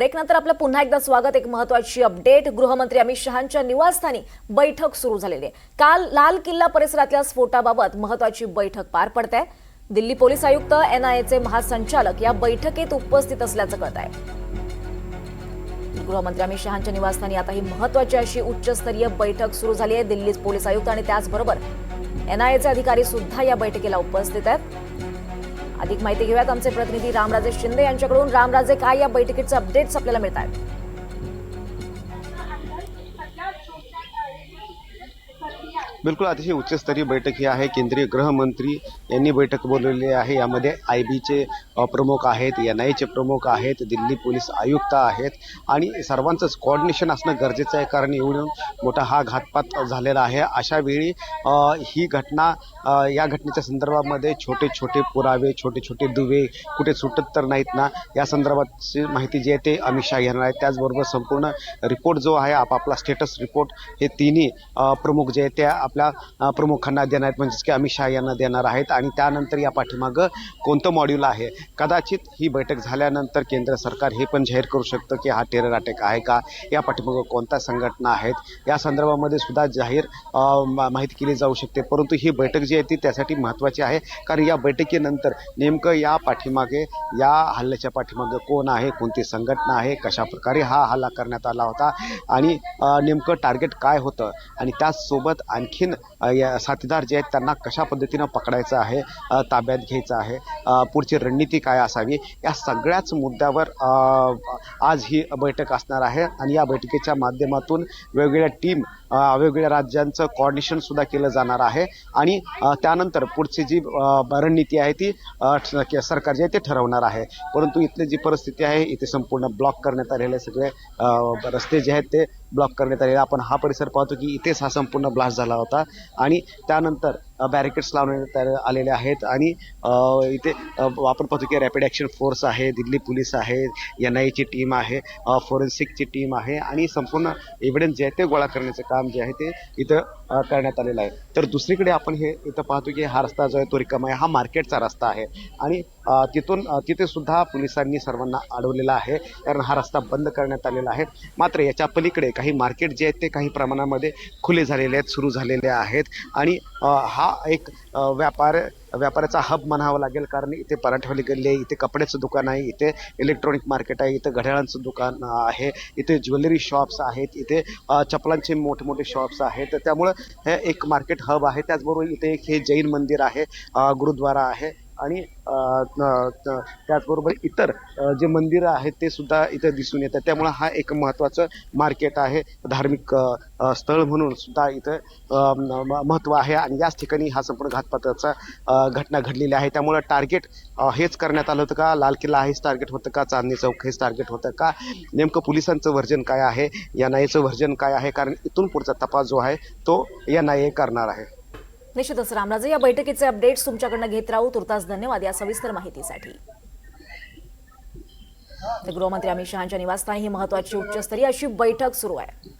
ब्रेकनंतर आपलं पुन्हा एकदा स्वागत एक महत्वाची अपडेट. गृहमंत्री अमित शहांच्या निवासस्थानी बैठक सुरू झालेली आहे. काल लाल किल्ला परिसरातल्या स्फोटाबाबत महत्वाची बैठक पार पडते. दिल्ली पोलीस आयुक्त एनआयएचे महासंचालक या बैठकीत उपस्थित असल्याचं कळत आहे. गृहमंत्री अमित शहांच्या निवासस्थानी आता ही महत्वाची अशी उच्चस्तरीय बैठक सुरू झाली आहे. दिल्ली पोलीस आयुक्त आणि त्याचबरोबर एनआयएचे अधिकारी सुद्धा या बैठकीला उपस्थित आहेत. अधिक माहिती घेऊयात. आमचे प्रतिनिधी रामराजे शिंदे यांच्याकडून. रामराजे काय या बैठकीचे अपडेट्स आपल्याला मिळत आहेत बिलकुल अतिशय उच्चस्तरीय बैठक ही आहे. केंद्रीय गृहमंत्री यांनी बैठक बोलवलेली आहे. यामध्ये आय बीचे प्रमुख आहेत एन आयचे प्रमुख आहेत दिल्ली पोलीस आयुक्त आहेत आणि सर्वांचंच कोऑर्डिनेशन असणं गरजेचं आहे कारण एवढं मोठा हा घातपात झालेला आहे. अशा वेळी ही घटना या घटनेच्या संदर्भामध्ये छोटे छोटे पुरावे छोटे छोटे दुवे कुठे सुटत तर नाहीत ना या संदर्भातची माहिती जी आहे ते अमित शहा घेणार आहेत. त्याचबरोबर संपूर्ण रिपोर्ट जो आहे आपापला स्टेटस रिपोर्ट हे तिन्ही प्रमुख जे आहे त्या आपल्या प्रमुखांना देणार आहेत म्हणजेच की अमित शहा यांना देणार आहेत आणि त्यानंतर या पाठीमागं कोणतं मॉड्यूल आहे? कदाचित ही बैठक झाल्यानंतर केंद्र सरकार हे पण जाहीर करू शकतं की हा टेरर अटॅक आहे का? या पाठीमागं कोणत्या संघटना आहेत? या संदर्भामध्ये सुद्धा जाहीर मा- माहिती केली जाऊ शकते. परंतु ही बैठक जी आहे ती त्यासाठी महत्त्वाची आहे. कारण या बैठकीनंतर नेमकं या पाठीमागे या हल्ल्याच्या पाठीमागे कोण आहे? कोणती संघटना आहे? कशा प्रकारे हा हल्ला करण्यात आला होता? आणि नेमकं टार्गेट काय होतं? आणि त्याचसोबत आणखीन या साथीदार जे आहेत त्यांना कशा पद्धतीनं पकडायचं आहे ताब्यात घ्यायचं आहे पुढची रणनीती काय असावी या सगळ्याच मुद्द्यावर आज ही बैठक असणार आहे. आणि या बैठकीच्या माध्यमातून वेगवेगळ्या टीम वेगवेगळ्या राज्यांचं कॉर्डिनेशन सुद्धा केलं जाणार आहे. आणि त्यानंतर पुढची जी रणनीती आहे ती के- सरकार जे आहे ते ठरवणार आहे. परंतु इथली जी परिस्थिती आहे इथे संपूर्ण ब्लॉक करण्यात आलेले सगळे रस्ते जे आहेत ते ब्लॉक करण्यात आलेला. आपण हा परिसर पाहतो की इथेच हा संपूर्ण ब्लास्ट झाला होता. आणि त्यानंतर बॅरिकेड्स लावण्यात आलेले आहेत आणि इथे आपण पाहतो की रॅपिड ॲक्शन फोर्स आहे दिल्ली पोलीस आहे एन आयची टीम आहे फॉरेन्सिकची टीम आहे आणि संपूर्ण एव्हिडन्स जे आहे ते गोळा करण्याचं काम जे आहे ते इथं करण्यात आलेलं आहे. तर दुसरीकडे आपण हे इथं पाहतो की हा रस्ता जो आहे तो रिकामा आहे. हा मार्केटचा रस्ता आहे आणि तिथून तिथे सुद्धा पोलिसांनी सर्वांना अडवलेला आहे कारण हा रस्ता बंद करण्यात आलेला आहे. मात्र याच्या पलीकडे काही मार्केट जे आहेत ते काही प्रमाणामध्ये खुले झालेले आहेत सुरू झालेले आहेत आणि हा एक व्यापार व्यापाराचा हब म्हणावा लागेल. कारण इथे पराठवाडी गल्ली आहे इथे कपड्याचं दुकान आहे इथे इलेक्ट्रॉनिक मार्केट आहे इथे घड्याळांचं दुकान आहे इथे ज्वेलरी शॉप्स आहेत इथे चपलांचे मोठे मोठे शॉप्स आहेत त्यामुळं हे एक मार्केट हब आहे. त्याचबरोबर इथे एक हे जैन मंदिर आहे गुरुद्वारा आहे. आणि त्याचबरोबर इतर जे मंदिरं आहेत ते सुद्धा इथं दिसून येतात. त्यामुळं हा एक महत्त्वाचं मार्केट आहे धार्मिक स्थळ म्हणून सुद्धा इथं म- महत्त्व आहे आणि याच ठिकाणी हा संपूर्ण घातपाताचा घटना घडलेली आहे. त्यामुळं टार्गेट हेच करण्यात आलं होतं का? लाल किल्ला हेच टार्गेट होतं का? चांदणी चौक हेच टार्गेट होतं का? नेमकं पोलिसांचं व्हर्जन काय आहे? एन आय एचं व्हर्जन काय आहे? कारण इथून पुढचा तपास जो आहे तो एन आय ए करणार आहे. निश्चितच रामराजे या बैठकीचे अपडेट्स तुमच्याकडनं घेत राहू. तुर्तास धन्यवाद या सविस्तर माहितीसाठी. गृहमंत्री अमित शहाच्या निवासस्थानी ही महत्वाची उच्चस्तरीय अशी बैठक सुरू आहे.